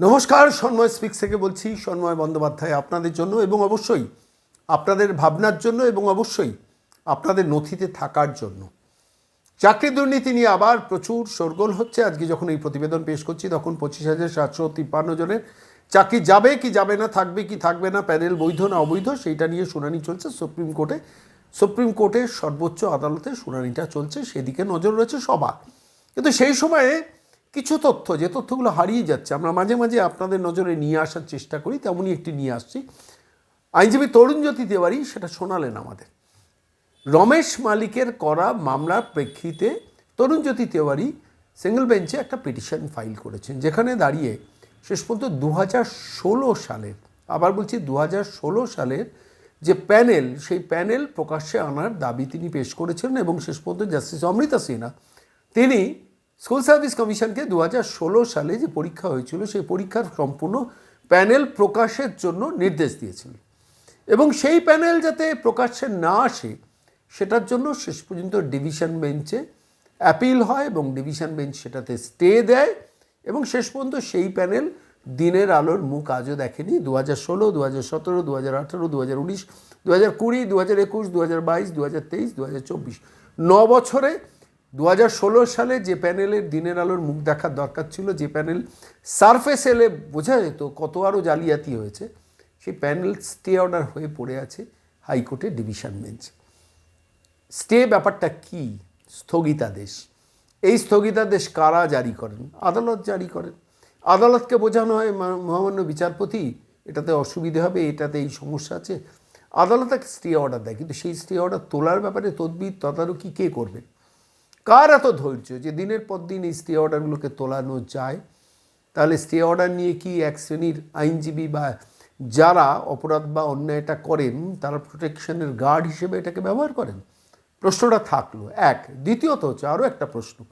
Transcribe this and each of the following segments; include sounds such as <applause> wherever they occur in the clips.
নমস্কার, সন্ময় স্পিক্স থেকে বলছি, সন্ময় বন্দ্যোপাধ্যায় আপনাদের জন্য এবং অবশ্যই আপনাদের ভাবনার জন্য এবং অবশ্যই আপনাদের নথিতে থাকার জন্য। চাকরি দুর্নীতি নিয়ে আবার প্রচুর শোরগোল হচ্ছে। আজকে যখন এই প্রতিবেদন পেশ করছি, তখন পঁচিশ হাজার সাতশো তিপ্পান্ন জনের চাকরি যাবে কি যাবে না, থাকবে কি থাকবে না, প্যানেল বৈধ না অবৈধ, সেইটা নিয়ে শুনানি চলছে। সুপ্রিম কোর্টে, সুপ্রিম কোর্টের সর্বোচ্চ আদালতে শুনানিটা চলছে, সেদিকে নজর রয়েছে সবার। কিন্তু সেই সময়ে কিছু তথ্য, যে তথ্যগুলো হারিয়ে যাচ্ছে, আমরা মাঝে মাঝে আপনাদের নজরে নিয়ে আসার চেষ্টা করি, তেমনই একটি নিয়ে আসছি। আইনজীবী তরুণজ্যোতি তেওয়ারি সেটা শোনালেন আমাদের। রমেশ মালিকের করা মামলার প্রেক্ষিতে তরুণজ্যোতি তেওয়ারি সিঙ্গেল বেঞ্চে একটা পিটিশন ফাইল করেছেন, যেখানে দাঁড়িয়ে শেষ পর্যন্ত দু সালের আবার বলছি দু সালের যে প্যানেল সেই প্যানেল প্রকাশ্যে আনার দাবি তিনি পেশ করেছিলেন এবং শেষ পর্যন্ত জাস্টিস অমৃতা সিনহা তিনি স্কুল সার্ভিস কমিশনকে দু সালে যে পরীক্ষা হয়েছিল, সেই পরীক্ষার সম্পূর্ণ প্যানেল প্রকাশের জন্য নির্দেশ দিয়েছিল। এবং সেই প্যানেল যাতে প্রকাশ্যে না আসে, সেটার জন্য শেষ পর্যন্ত ডিভিশন বেঞ্চে অ্যাপিল হয় এবং ডিভিশন বেঞ্চ সেটাতে স্টে দেয় এবং শেষ পর্যন্ত সেই প্যানেল দিনের আলোর মুখ আজও দেখেনি। দু হাজার ষোলো দু হাজার সতেরো দু হাজার আঠেরো দু হাজার উনিশ দু হাজার কুড়ি দু হাজার একুশ দু হাজার বাইশ দু হাজার তেইশ দু হাজার চব্বিশ। ন বছরে দু সালে যে প্যানেলের দিনের আলোর মুখ দেখার দরকার ছিল, যে প্যানেল সারফেস এলে বোঝা যেত কত আরও জালিয়াতি হয়েছে, সেই প্যানেল স্টে অর্ডার হয়ে পড়ে আছে হাইকোর্টের ডিভিশন বেঞ্চ। স্টে ব্যাপারটা কি? স্থগিতাদেশ। এই স্থগিতাদেশ কারা জারি করেন? আদালত জারি করেন। আদালতকে বোঝানো হয় মহামান্য বিচারপতি, এটাতে অসুবিধে হবে, এটাতে এই সমস্যা আছে। আদালত একটা স্টে অর্ডার দেয়, কিন্তু সেই স্টে অর্ডার তোলার ব্যাপারে তদবির তদারকি কে করবে? কার এত ধৈর্য যে দিনের পর দিন এই স্টে অর্ডারগুলোকে তোলানো যায়? তাহলে স্টে অর্ডার নিয়ে কি এক শ্রেণির আইনজীবী বা যারা অপরাধ বা অন্যায়টা করেন, তারা প্রোটেকশনের গার্ড হিসেবে এটাকে ব্যবহার করেন? প্রশ্নটা থাকল, এক। দ্বিতীয়ত হচ্ছে আরও একটা প্রশ্ন।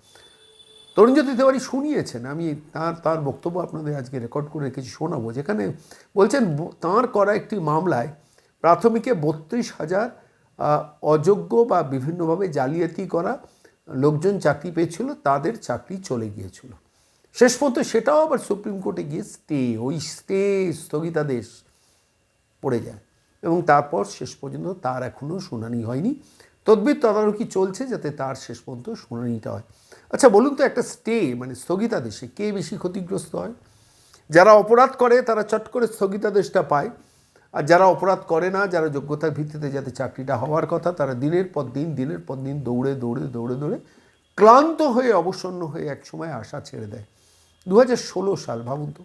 তরুণজ্যোতি তেওয়ারি শুনিয়েছেন, আমি তার তার বক্তব্য আপনাদের আজকে রেকর্ড করে রেখেছি, শোনাবো। যেখানে বলছেন তাঁর করা একটি মামলায় প্রাথমিকে বত্রিশ হাজার অযোগ্য বা বিভিন্নভাবে জালিয়াতি করা লোকজন চাকরি পেয়েছিল, তাদের চাকরি চলে গিয়েছিল। শেষ পর্যন্ত সেটাও আবার সুপ্রিম কোর্টে গিয়ে স্টে ওই স্টে স্থগিতাদেশ পড়ে যায়। এবং তারপর শেষ পর্যন্ত তার এখনও শুনানি হয়নি। তদবির তদারকি চলছে যাতে তার শেষ পর্যন্ত শুনানিটা হয়। আচ্ছা বলুন তো একটা স্টে মানে স্থগিতাদেশে কে বেশি ক্ষতিগ্রস্ত হয়? যারা অপরাধ করে, তারা চট করে স্থগিতাদেশটা পায়। আর যারা অপরাধ করে না, যারা যোগ্যতার ভিত্তিতে যাতে চাকরিটা হওয়ার কথা, তারা দিনের পর দিন, দিনের পর দিন দৌড়ে দৌড়ে দৌড়ে দৌড়ে ক্লান্ত হয়ে, অবসন্ন হয়ে একসময় আশা ছেড়ে দেয়। দু হাজার ষোলো সাল, ভাবুন তো।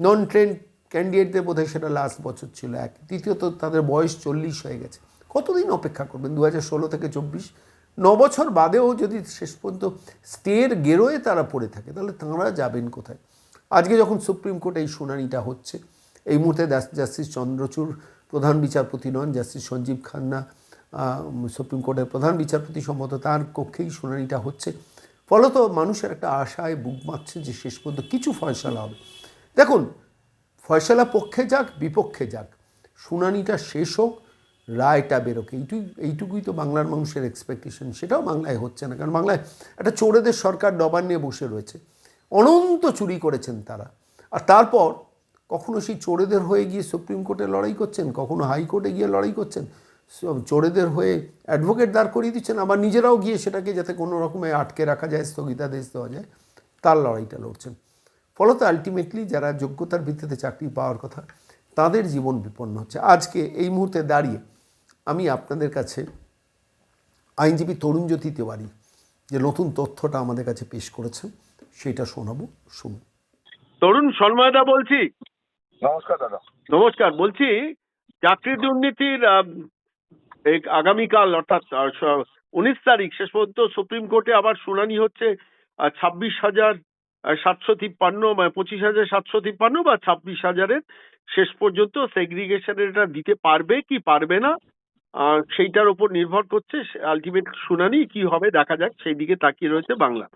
নন ট্রেন ক্যান্ডিডেটদের বোধহয় সেটা লাস্ট বছর ছিল এক। দ্বিতীয়ত তাদের বয়স চল্লিশ হয়ে গেছে। কতদিন অপেক্ষা করবেন? দু ষোলো থেকে চব্বিশ। ন বছর বাদেও যদি শেষ পর্যন্ত স্টের গেরোয় তারা পড়ে থাকে, তাহলে তাঁরা যাবেন কোথায়? আজকে যখন সুপ্রিম কোর্টে এই শুনানিটা হচ্ছে এই মুহূর্তে জাস্টিস চন্দ্রচূড় প্রধান বিচারপতি নন, জাস্টিস সঞ্জীব খান্না সুপ্রিম কোর্টের প্রধান বিচারপতি সম্মত তার কক্ষেই শুনানিটা হচ্ছে। ফলত মানুষের একটা আশায় বুক মারছে যে শেষ পর্যন্ত কিছু ফয়সালা হবে। দেখুন, ফয়সালা পক্ষে যাক, বিপক্ষে যাক, শুনানিটা শেষ হোক, রায়টা বেরোক। এইটুই, এইটুকুই তো বাংলার মানুষের এক্সপেকটেশন সেটাও বাংলায় হচ্ছে না। কারণ বাংলায় একটা চোরেদের সরকার ডবার নিয়ে বসে রয়েছে। অনন্ত চুরি করেছেন তারা। আর তারপর কখনো সেই চোরেদের হয়ে গিয়ে সুপ্রিম কোর্টে লড়াই করছেন, কখনো হাইকোর্টে গিয়ে লড়াই করছেন চোরেদের হয়ে অ্যাডভোকেট দাঁড় করিয়ে দিচ্ছেন, আবার নিজেরাও গিয়ে সেটাকে যাতে কোনো রকমে আটকে রাখা যায়, স্থগিতাদেশ দেওয়া যায়, তার লড়াইটা লড়ছেন। ফলত আলটিমেটলি যারা যোগ্যতার ভিত্তিতে চাকরি পাওয়ার কথা, তাদের জীবন বিপন্ন হচ্ছে। আজকে এই মুহূর্তে দাঁড়িয়ে আমি আপনাদের কাছে আইনজীবী তরুণজ্যোতি তেওয়ারি যে নতুন তথ্যটা আমাদের কাছে পেশ করেছেন, সেটা শোনাবো, শুনুন। তরুণ সন্ময়দা বলছি। নমস্কার, দাদা। নমস্কার, বলছি চাকরি দুর্নীতির আগামীকাল অর্থাৎ উনিশ তারিখ, শেষ পর্যন্ত সুপ্রিম কোর্টে আবার শুনানি হচ্ছে ছাব্বিশ হাজার সাতশো তিপ্পান্ন মানে পঁচিশ হাজার সাতশো তিপ্পান্ন বা ছাব্বিশ হাজারের শেষ পর্যন্ত সেগ্রিগেশনের এটা দিতে পারবে কি পারবে না সেইটার উপর নির্ভর করছে আলটিমেট শুনানি, কি হবে দেখা যাক, সেই দিকে তাকিয়ে রয়েছে বাংলা।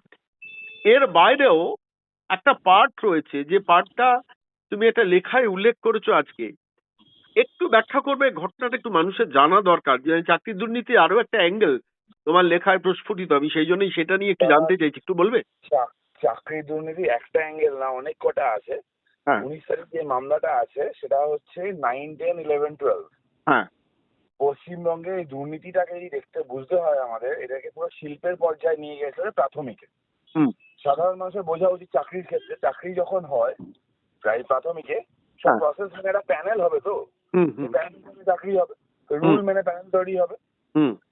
এর বাইরেও একটা পার্ট রয়েছে, যে পার্টটা তুমি একটা লেখায় উল্লেখ করেছ আজকে। একটু ব্যাখ্যা করবে ঘটনাটা একটু মানুষের জানা দরকার। যে চাকরি দুর্নীতি আরও একটা অ্যাঙ্গেল তোমার লেখায় প্রস্ফুটিত। আমি সেই জন্যই সেটা নিয়ে একটু জানতে চাইছি একটু বলবে? চাকরি দুর্নীতি একটা অ্যাঙ্গেল না অনেক কটা আছে। হ্যাঁ। উনিশ তারিখ যে মামলাটা আছে সেটা হচ্ছে নাইন টেন ইলেভেন টুয়েলভ হ্যাঁ। পশ্চিমবঙ্গে এই দুর্নীতিটাকে যদি দেখতে বুঝতে হয় আমাদের এটাকে পুরো শিল্পের পর্যায়ে নিয়ে গেছে প্রাথমিকে। হুম। সাধারণ মানুষের বোঝা উচিত চাকরির ক্ষেত্রে। চাকরি যখন হয় প্রায় প্রাথমিকে সব হ্যাঁ। প্রসেস মেনে একটা প্যানেল হবে তো। প্যানেল চাকরি হবে। রুল মেনে প্যানেল তৈরি হবে।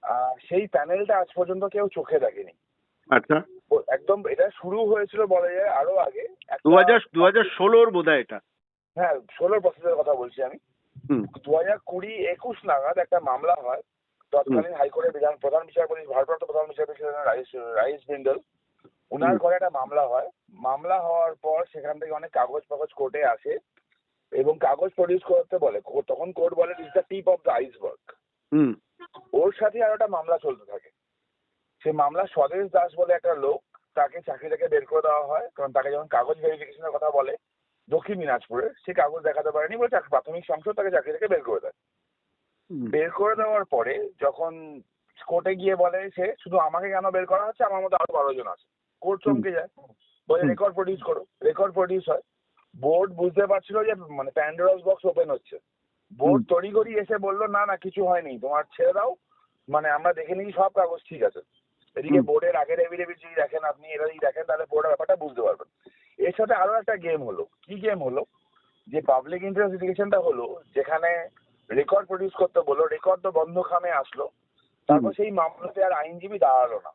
আর সেই প্যানেলটা আজ পর্যন্ত কেউ চোখে দেখেনি। আচ্ছা। একদম এটা শুরু হয়েছিল বলা যায় আরও আগে। দু হাজার দু হাজার ষোলোর বোধ হয় এটা। হ্যাঁ ষোলোর প্রসেসের কথা বলছি আমি। দু হাজার কুড়ি একুশ নাগাদ একটা মামলা হয়। তৎকালীন হাইকোর্টের বিধান প্রধান বিচারপতি ভারপ্রাপ্ত প্রধান বিচারপতি রাইস রাইস বিন্ডল। উনার ঘরে একটা মামলা হয়। মামলা হওয়ার পর সেখান থেকে অনেক কাগজ ফাগজ কোর্টে আসে এবং কাগজ প্রডিউস করতে বলে। তখন কোর্ট বলে is the tip of the iceberg ওর সাথে আর একটা মামলা চলতে থাকে। সে মামলা স্বদেশ দাস বলে একটা লোক তাকে চাকরি থেকে বের করে দেওয়া হয়। কারণ তাকে যখন কাগজ ভেরিফিকেশনের কথা বলে দক্ষিণ দিনাজপুরে সে কাগজ দেখাতে পারেনি বলে প্রাথমিক সংসদ তাকে চাকরি থেকে বের করে দেয়। বের করে দেওয়ার পরে যখন কোর্টে গিয়ে বলে সে শুধু আমাকে কেন বের করা হচ্ছে? আমার মধ্যে আরও বারো জন আছে। কোর্ট চমকে যায় বলে। রেকর্ড প্রডিউস করো। রেকর্ড প্রডিউস হয়। বোর্ড বুঝতে পারছিল যে মানে প্যান্ডোরাস বক্স ওপেন হচ্ছে। বোর্ড। তড়িঘড়ি এসে বলল না না কিছু হয়নি। তোমার ছেড়ে দাও। মানে আমরা দেখে নিই সব কাগজ ঠিক আছে। এদিকে। বোর্ডের আগের এভিডেভিট যদি দেখেন আপনি এটা যদি দেখেন তাহলে বোর্ডের ব্যাপারটা বুঝতে পারবেন। এর সাথে আরও একটা গেম হলো। কি গেম হলো? যে পাবলিক ইন্টারেস্ট লিটিগেশনটা হলো যেখানে রেকর্ড প্রডিউস করতে বলল রেকর্ড তো বন্ধ খামে আসলো। তারপর সেই মামলাতে আর আইনজীবী দাঁড়াল না।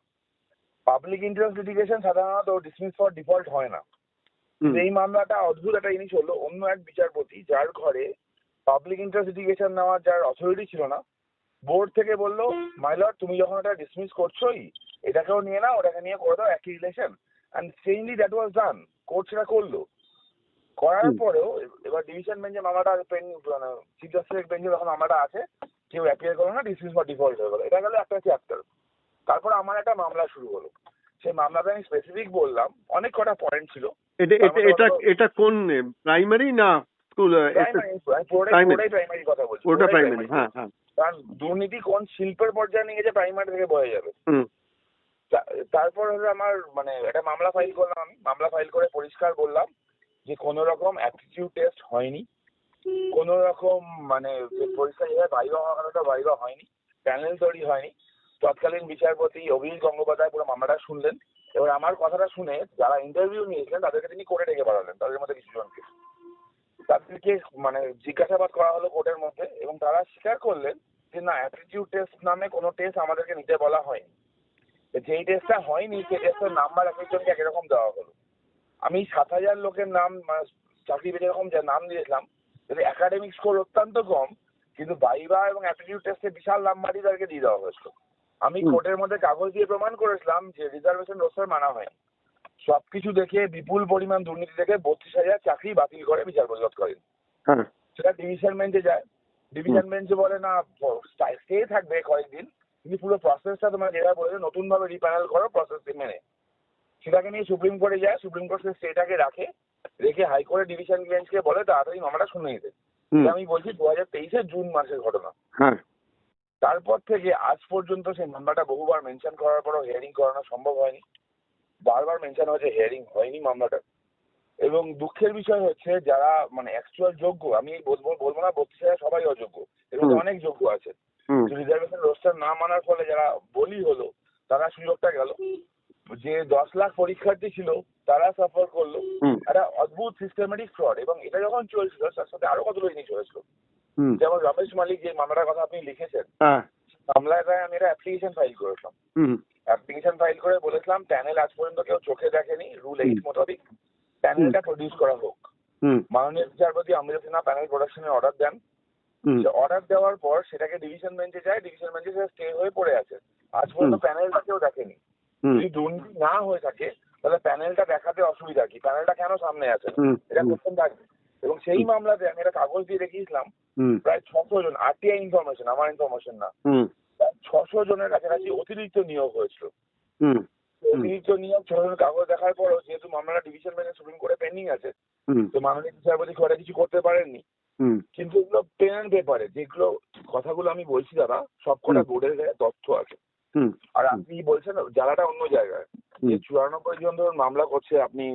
পাবলিক ইন্টারেস্ট লিটিগেশন সাধারণত ডিসমিস ফর ডিফল্ট হয় না। এই মামলাটা অদ্ভুত একটা জিনিস হলো অন্য এক বিচারপতি যার ঘরে পাবলিক ইন্টারেস্ট লিটিগেশন নেওয়ার যার অথরিটি ছিল না বোর্ড থেকে বলল মাইলর তুমি যখন এটা ডিসমিস করছোই এটাকেও নিয়ে নাও ওটাকে নিয়ে করে দাও একই relation and samely that was done court সেটা করল। করার পরেও এবার ডিভিশন বেঞ্চে মামলাটা পেন মানে চিফ জাস্টিসের বেঞ্চে যখন মামলাটা আছে কেউ অ্যাপিয়ার করল না ডিসমিস ফর ডিফল্ট হয়ে গেলো। এটা গেলো একটা চ্যাপ্টার তারপর আমার একটা মামলা শুরু হলো। সেই মামলাটা আমি স্পেসিফিক বললাম অনেক কটা পয়েন্ট ছিল। এটা এটা এটা কোন প্রাইমারি না স্কুল প্রাইমারি পুরোটাই Primary. পুরোটাই প্রাইমারি কথা বলছি ওটা প্রাইমারি হ্যাঁ হ্যাঁ। কারণ দুর্নীতি কোন শিল্পের পর্যায়ে নিয়ে গেছে প্রাইমারি থেকে বয়ে যাবে। তারপর হলো আমার মানে একটা মামলা ফাইল করলাম আমি। মামলা ফাইল করে পরিষ্কার বললাম যে কোনো রকম অ্যাপটিটিউড টেস্ট হয়নি। কোনো রকম মানে পরীক্ষা যেভাবে বাইরে হওয়ার কথা বাইরে হয়নি। প্যানেল তৈরি হয়নি। তৎকালীন বিচারপতি অভিজিৎ গঙ্গোপাধ্যায় পুরো মামলাটা শুনলেন। এবার আমার কথাটা শুনে যারা ইন্টারভিউ নিয়েছিলেন, তাদেরকে তিনি কোর্টে ডেকে পাঠালেন, তাদের মধ্যে কিছু জনকে তাদেরকে মানে জিজ্ঞাসাবাদ করা হলো কোর্টের মধ্যে এবং তারা স্বীকার করলেন যে, না অ্যাপটিটিউড টেস্ট নামে কোনো টেস্ট আমাদেরকে নিতে বলা হয়নি। যেই টেস্টটা হয়নি সেই টেস্টের নাম্বার এক একজনকে একরকম দেওয়া হলো। আমি সাত হাজার লোকের নাম চাকরি পেতে এরকম যে নাম দিয়েছিলাম যদি একাডেমিক স্কোর অত্যন্ত কম, কিন্তু বাইবা এবং অ্যাপটিটিউড টেস্টে বিশাল নাম্বারই তাদেরকে দিয়ে দেওয়া হয়েছিল। আমি কোর্টের মধ্যে কাগজ দিয়ে প্রমাণ করেছিলাম যে রিজার্ভেশন রোস্টার মানা হয়নি। সবকিছু দেখে বিপুল পরিমাণ দুর্নীতি দেখে বত্রিশ হাজার চাকরি বাতিল করে বিচারপতি তৎকালীন হ্যাঁ। সেটা ডিভিশন বেঞ্চে যায়। ডিভিশন বেঞ্চে বলে না স্টে থাকবে কয়েকদিন। কিন্তু পুরো প্রসেসটা তোমার যেটা বলেছে নতুন ভাবে রিপ্যানেল করো প্রসেস মেনে। সেটাকে নিয়ে সুপ্রিম কোর্টে যায়। সুপ্রিম কোর্ট সেই স্টেটাকে রাখে। রেখে হাইকোর্টের ডিভিশন বেঞ্চকে বলে তাড়াতাড়ি মামলাটা শুনে নিতে। আমি বলছি দু হাজার তেইশের জুন মাসের ঘটনা। হ্যাঁ। তারপর থেকে আজ পর্যন্ত সেই মামলাটা বহুবার মেনশন করার পরও হিয়ারিং করানো সম্ভব হয়নি। বারবার মেনশন হয়েছে হিয়ারিং হয়নি মামলাটা। এবং দুঃখের বিষয় হচ্ছে যারা মানে অ্যাকচুয়াল যোগ্য আমি বলব বলব না বত্রিশ হাজার সবাই অযোগ্য। এবং অনেক যোগ্য আছে। রিজার্ভেশন রোস্টার না মানার ফলে যারা বলি হলো তারা সুযোগটা গেল। যে দশ লাখ পরীক্ষার্থী ছিল তারা সাফার করল। একটা অদ্ভুত সিস্টেমেটিক ফ্রড এবং এটা যখন চলছিল তার সাথে আরও কতগুলো জিনিস হয়েছিল। যেমন রমেশ মালিক যে মামলাটার কথা আপনি লিখেছেন হ্যাঁ। মামলাটায় আমি একটা অ্যাপ্লিকেশন ফাইল করেছিলাম। অ্যাপ্লিকেশন ফাইল করে বলেছিলাম প্যানেল আজ পর্যন্ত কেউ চোখে দেখেনি রুল এইট। মোতাবেক প্যানেলটা প্রডিউস করা হোক। মাননীয় বিচারপতি অমৃত সিনহা প্যানেল প্রোডাকশনের অর্ডার দেন। অর্ডার দেওয়ার পর সেটাকে ডিভিশন বেঞ্চে যায় ডিভিশন বেঞ্চে সেটা স্টে হয়ে পড়ে আছে। আজ পর্যন্ত। প্যানেলটা কেউ দেখেনি। যদি দুর্নীতি না হয়ে থাকে তাহলে প্যানেলটা দেখাতে অসুবিধা কি? প্যানেলটা কেন সামনে আছে? এটা কোশ্চেন থাকবে। এবং সেই মামলাতে আমি একটা কাগজ দিয়ে দেখিয়েছিলাম প্রায় ছশো জন আরটিআই ইনফরমেশন আমার ইনফরমেশন না ছশো জনের কাছাকাছি অতিরিক্ত নিয়োগ হয়েছিল। অতিরিক্ত নিয়োগ ছশো জন কাগজ দেখার পরও যেহেতু মামলাটা ডিভিশন বেঞ্চে সুপ্রিম কোর্টে পেন্ডিং আছে তো মাননীয় বিচারপতি খুব কিছু করতে পারেননি। কিন্তু এগুলো পেন অ্যান্ড পেপারে যেগুলো কথাগুলো আমি বলছি দাদা সবকটা হুম। বোর্ডের তথ্য আছে। আর আপনি বলছেন জ্বালাটা অন্য জায়গায়। যে চুরানব্বই জন ধরুন মামলা করছে আপনি।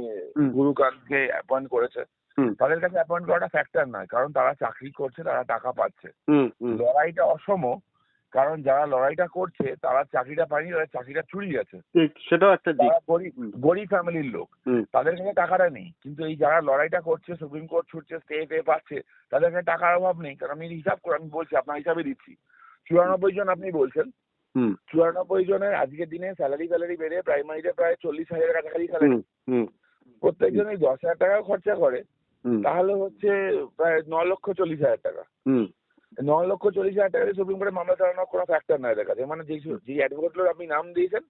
গুরুকান্তকে অ্যাপয়েন্ট করেছে। তাদের কাছে অ্যাপয়েন্ট করাটা ফ্যাক্টর নয় কারণ তারা চাকরি করছে তারা টাকা পাচ্ছে। লড়াইটা অসম কারণ যারা লড়াইটা করছে তারা চাকরিটা পায়নি তারা চাকরিটা চুরি গেছে। সেটাও একটা গরিব ফ্যামিলির লোক তাদের কাছে টাকাটা নেই। কিন্তু এই যারা লড়াইটা করছে সুপ্রিম কোর্ট ছুটছে স্টে পে পাচ্ছে তাদের কাছে টাকার অভাব নেই। কারণ আমি হিসাব করে আমি বলছি আপনার হিসাবে দিচ্ছি। চুরানব্বই জন আপনি বলছেন। চুরানব্বই জনের আজকের দিনে স্যালারি ফ্যালারি বেড়ে প্রাইমারিতে প্রায় চল্লিশ হাজার কাছাকাছি স্যালারি হুম হুম। প্রত্যেকজন এই দশ হাজার টাকা খরচা করে। তাহলে হচ্ছে প্রায় ন লক্ষ চল্লিশ হাজার টাকা। ন লক্ষ চল্লিশ হাজার টাকা দিয়ে সুপ্রিম কোর্টে মামলা চালানোর কোনো ফ্যাক্টর নয় এদের কাছে মানে যে যে অ্যাডভোকেটগুলোর আপনি নাম দিয়েছেন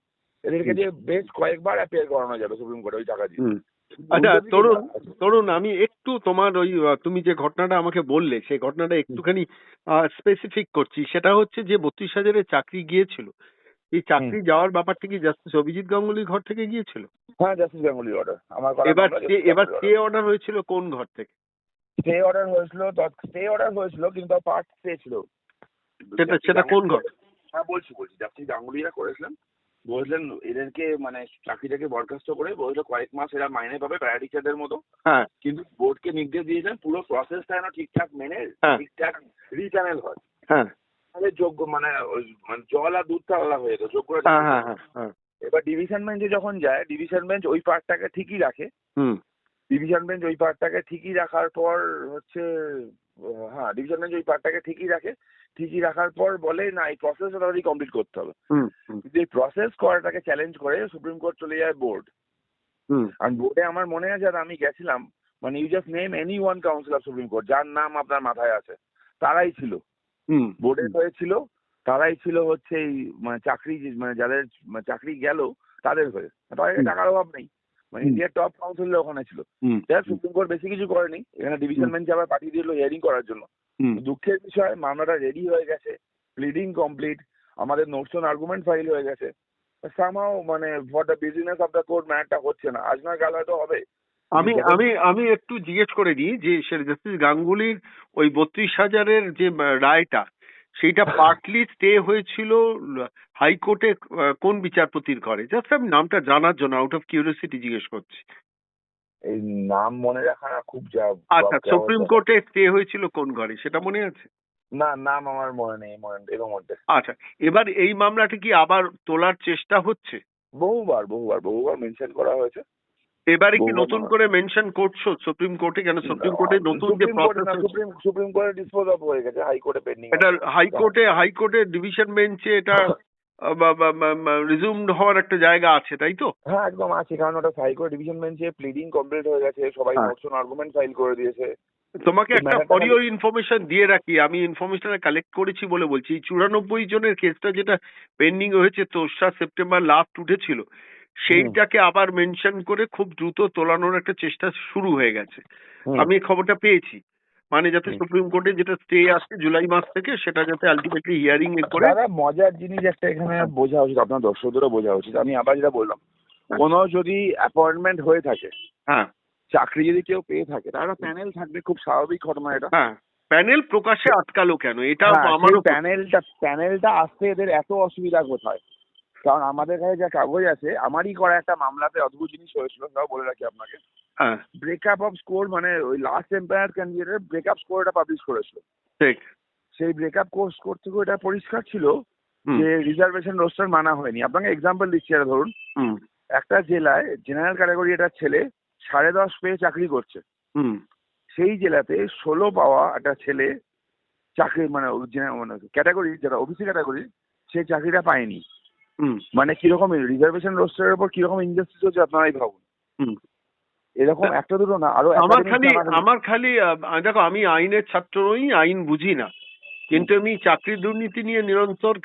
এদেরকে দিয়ে বেশ কয়েকবার অ্যাপিয়ার করানো যাবে সুপ্রিম কোর্টে ওই টাকা দিয়ে। আচ্ছা তরুণ তরুণ আমি একটু তোমার ওই তুমি যে ঘটনাটা আমাকে বললে সেই ঘটনাটা একটুখানি স্পেসিফিক করছি। সেটা হচ্ছে যে বত্রিশ হাজারের চাকরি গিয়েছিল। এই চাকরি যাওয়ার ব্যাপারটা কি জাস্টিস অভিজিৎ গাঙ্গুলির ঘর থেকে গিয়েছিল? হ্যাঁ জাস্টিস গাঙ্গুলি অর্ডার আমার এবার এবার স্টে অর্ডার হয়েছিল কোন ঘর থেকে? স্টে অর্ডার হয়েছিল স্টে অর্ডার হয়েছিল কিন্তু পার্ট স্টে ছিল। সেটা সেটা কোন ঘর? হ্যাঁ বলছি বলছি। জাস্টিস গাঙ্গুলিরা করেছিলেন। বলছিলেন এদেরকে মানে চাকরিটাকে বরখাস্ত করে বলছিল কয়েক মাস এরা মাইনে পাবে প্যারা টিচারদের মতো। হ্যাঁ। কিন্তু বোর্ডকে নির্দেশ দিয়েছেন পুরো প্রসেসটা যেন ঠিকঠাক মেনে হ্যাঁ। ঠিকঠাক রিচ্যানেল হয়। হ্যাঁ। তাহলে যোগ্য মানে মানে জল আর দুধটা আলাদা হয়ে যেত যোগ্য হ্যাঁ হ্যাঁ হ্যাঁ এবার ডিভিশন বেঞ্চে যখন যায় ডিভিশন বেঞ্চ ওই পার্টটাকে ঠিকই রাখে। হুম। ডিভিশন বেঞ্চ ওই পার্টটাকে ঠিকই রাখার পর হচ্ছে হ্যাঁ ডিভিশন বেঞ্চ ওই পার্টটাকে ঠিকই রাখে। ঠিকই রাখার পর বলে না এই প্রসেস অলরেডি কমপ্লিট করতে হবে। কিন্তু এই প্রসেস করাটাকে চ্যালেঞ্জ করে সুপ্রিম কোর্ট চলে যায় বোর্ড হুম। আর বোর্ডে আমার মনে আছে আর আমি গেছিলাম মানে you just name any one counsel of supreme court যার নাম আপনার মাথায় আছে তারাই ছিল। হুম বোর্ডে হয়েছিল তারাই ছিল হচ্ছে এই মানে চাকরি মানে যাদের মানে চাকরি গেল তাদের হয়ে। তাদের। টাকার অভাব নেই। মানে। ইন্ডিয়ার টপ কাউন্সিল ওখানে ছিল। যাই সুপ্রিম কোর্ট বেশি কিছু করেনি। এখানে ডিভিশন। বেঞ্চে আবার পাঠিয়ে দিল হিয়ারিং করার জন্য। দুঃখের বিষয় মামলাটা রেডি হয়ে গেছে প্লিডিং কমপ্লিট আমাদের নোটস অন আর্গুমেন্ট ফাইল হয়ে গেছে। সামাও মানে for the business of the court ম্যাটটা হচ্ছে না। আজ নয় কাল হয়তো হবে। আমি আমি আমি একটু জিজ্ঞেস করে নিই যে জাস্টিস গাঙ্গুলির ওই বত্রিশ হাজারের যে রায়টা সেইটা <coughs> পার্টলি স্টে হয়েছিল হাইকোর্টে কোন বিচারপতির ঘরে? জাস্ট আমি নামটা জানার জন্য আউট অফ কিউরিয়াসিটি জিজ্ঞেস করছি। এই নাম মনে রাখা না খুব যা আচ্ছা সুপ্রিম কোর্টে স্টে হয়েছিল কোন ঘরে সেটা মনে আছে? না নাম আমার মনে নেই মনে এর মধ্যে আচ্ছা এবার এই মামলাটা কি আবার তোলার চেষ্টা হচ্ছে? বহুবার বহুবার বহুবার মেনশন করা হয়েছে। এবারে কি নতুন করে মেনশন করছ? সুপ্রিম কোর্টে কেন? সুপ্রিম কোর্টে নতুন যে প্রসেস সুপ্রিম সুপ্রিম কোর্টে ডিসপোজ অফ হয়ে গেছে হাইকোর্টে পেন্ডিং এটা হাইকোর্টে হাইকোর্টে ডিভিশন বেঞ্চে এটা রিজুমড হওয়ার একটা জায়গা আছে তাই তো? হ্যাঁ একদম আছে কারণ ওটা হাইকোর্ট ডিভিশন বেঞ্চে প্লিডিং কমপ্লিট হয়ে গেছে সবাই হ্যাঁ। অন আর্গুমেন্ট ফাইল করে দিয়েছে। তোমাকে একটা টা ইনফরমেশন দিয়ে রাখি আমি ইনফরমেশনটা কালেক্ট করেছি বলে বলছি। চুরানব্বই জনের কেসটা যেটা পেন্ডিং হয়েছে তোসরা সেপ্টেম্বর লাস্ট উঠেছিল সেইটাকে আবার মেনশন করে খুব দ্রুত তোলানোর একটা চেষ্টা শুরু হয়ে গেছে। আমি এই খবরটা পেয়েছি। মানে যাতে। সুপ্রিম কোর্টে যেটা স্টে আসছে জুলাই মাস থেকে সেটা যাতে আলটিমেটলি হিয়ারিং এ করে দাদা মজার জিনিস একটা এখানে বোঝা উচিত আপনার দর্শকদেরও বোঝা উচিত। আমি আবার যেটা বললাম কোনো যদি অ্যাপয়েন্টমেন্ট হয়ে থাকে হ্যাঁ। চাকরি যদি কেউ পেয়ে থাকে তার একটা প্যানেল থাকবে খুব স্বাভাবিক ঘটনা এটা। হ্যাঁ। প্যানেল প্রকাশ্যে আটকালো কেন? এটা হ্যাঁ, আমারও সেই প্যানেলটা প্যানেলটা আসতে এদের এত অসুবিধা কোথায়? কারণ আমাদের কাছে যা কাগজ আছে আমারই করা একটা মামলাতে অদ্ভুত জিনিস হয়েছিল তাও বলে রাখি আপনাকে। ব্রেকআপ অফ স্কোর মানে ওই লাস্ট এম্পায়ার ক্যান্ডিডেটের ব্রেকআপ স্কোরটা পাবলিশ করেছিল। ঠিক। সেই ব্রেকআপ কোর্স স্কোর থেকে ওটা পরিষ্কার ছিল যে রিজার্ভেশন রোস্টার মানা হয়নি। আপনাকে এক্সাম্পল দিচ্ছি এটা ধরুন। হুম। একটা জেলায় জেনারেল ক্যাটাগরি একটা ছেলে সাড়ে দশ পেয়ে চাকরি করছে। হুম। সেই জেলাতে ষোলো পাওয়া একটা ছেলে চাকরি মানে মানে ক্যাটাগরি যেটা ওবিসি ক্যাটাগরি সে চাকরিটা পায়নি। মানে কীরকম রিজার্ভেশন রোস্টারের উপর কীরকম ইনজাস্টিস হচ্ছে আপনারাই ভাবুন। এরকম একটা দুটো না আরও আমার খালি আমার খালি দেখো আমি আইনের ছাত্র নই আইন বুঝি না। কিন্তু আমি চাকরি দুর্নীতি নিয়ে নিরন্তর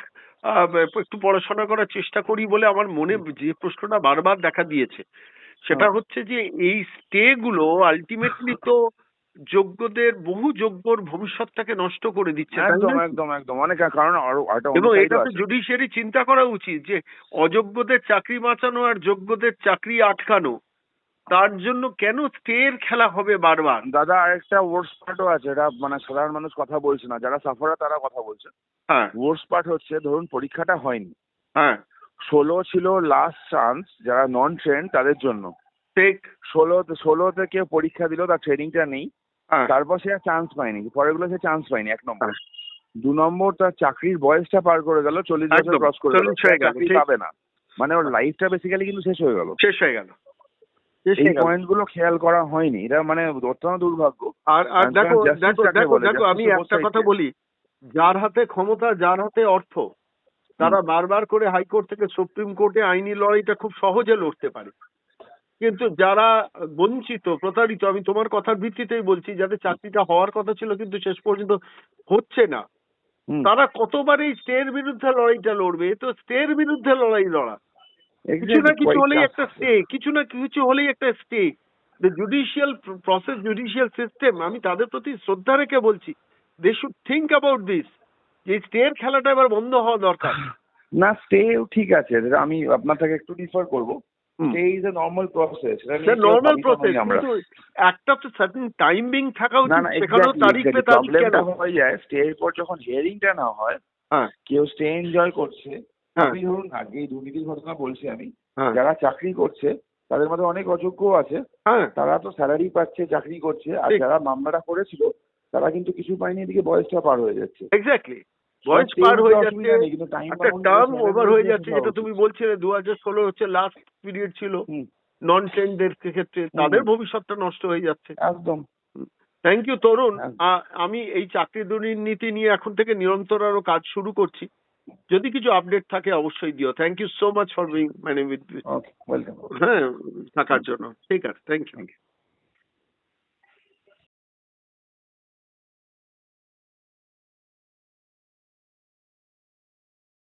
একটু পড়াশোনা করার চেষ্টা করি বলে আমার মনে যে প্রশ্নটা বারবার দেখা দিয়েছে। সেটা হচ্ছে যে এই স্টে গুলো আলটিমেটলি তো যোগ্যদের বহু যোগ্যর ভবিষ্যৎটাকে নষ্ট করে দিচ্ছে একদম একদম একদম। অনেক কারণ এবং এটা তো জুডিশিয়ারি চিন্তা করা উচিত যে অযোগ্যদের চাকরি বাঁচানো আর যোগ্যদের চাকরি আটকানো তার জন্য কেন স্টের খেলা হবে বারবার? দাদা আরেকটা ওয়ার্স পার্টও আছে এটা মানে সাধারণ মানুষ কথা বলছে না যারা সাফারা তারা কথা বলছে। হ্যাঁ। ওয়ার্স পার্ট হচ্ছে ধরুন পরীক্ষাটা হয়নি। হ্যাঁ। ষোলো ছিল লাস্ট চান্স যারা নন ট্রেন তাদের জন্য। ঠিক ষোলো ষোলোতে কেউ পরীক্ষা দিল তার ট্রেনিংটা নেই। তারপর সে আর চান্স পায়নি। পরেরগুলো সে চান্স পায়নি এক নম্বর। হ্যাঁ। দু নম্বর তার চাকরির বয়সটা পার করে গেল চল্লিশ বছর ক্রস করে গেল। 40 হয়ে গেল, চাকরি পাবে না। মানে ওর লাইফটা বেসিক্যালি কিন্তু শেষ হয়ে গেল। শেষ হয়ে গেল। এই হয়ে পয়েন্টগুলো। খেয়াল করা হয়নি। এটা মানে অত্যন্ত দুর্ভাগ্য। আর আর দেখো দেখো দেখো দেখো আমি একটা কথা বলি। যার হাতে ক্ষমতা যার হাতে অর্থ তারা বারবার করে হাইকোর্ট থেকে সুপ্রিম কোর্টে আইনি লড়াইটা খুব সহজে লড়তে পারে। কিন্তু যারা বঞ্চিত প্রতারিত আমি তোমার কথার ভিত্তিতেই বলছি যাদের চাকরিটা হওয়ার কথা ছিল কিন্তু শেষ পর্যন্ত হচ্ছে না তারা কতবার এই স্টের বিরুদ্ধে লড়াইটা লড়বে? তো স্টের বিরুদ্ধে লড়াই লড়া। কিছু না কিছু হলেই একটা স্টে কিছু না কিছু হলেই একটা stay judicial process judicial system আমি তাদের প্রতি শ্রদ্ধা রেখে বলছি they should think about this যে স্টের খেলাটা এবার বন্ধ হওয়া দরকার। না স্টে ঠিক আছে আমি আপনার থেকে একটু ডিফার করব। হুম। Is a normal process normal process কিন্তু একটা তো সার্টেন টাইমিং থাকা উচিত সেখানেও তারিখ পে তারিখ কেন? হয়ে যায় স্টে পর যখন হিয়ারিংটা না হয় হ্যাঁ। কেউ স্টে এনজয় করছে হ্যাঁ। আপনি ধরুন আগে এই দুর্নীতির ঘটনা বলছি আমি হ্যাঁ। যারা চাকরি করছে তাদের মধ্যে অনেক অযোগ্য আছে হ্যাঁ। তারা তো স্যালারি পাচ্ছে চাকরি করছে আর যারা মামলাটা করেছিল তারা কিন্তু কিছু পায়নি এদিকে বয়সটা পার হয়ে যাচ্ছে। এক্স্যাক্টলি বয়স পার হয়ে যাচ্ছে একটা টার্ম ওভার হয়ে যাচ্ছে যেটা তুমি বলছিলে দু হাজার ষোলো হচ্ছে লাস্ট পিরিয়ড ছিল। নন ট্রেনদের ক্ষেত্রে তাদের ভবিষ্যৎটা নষ্ট হয়ে যাচ্ছে। একদম। Thank you Tarun. হ্যাঁ। আমি এই চাকরি দুর্নীতি নিয়ে এখন থেকে নিরন্তর আরও কাজ শুরু করছি। যদি কিছু আপডেট থাকে অবশ্যই দিও। Thank you so much for being মানে হ্যাঁ থাকার জন্য। ঠিক আছে থ্যাংক ইউ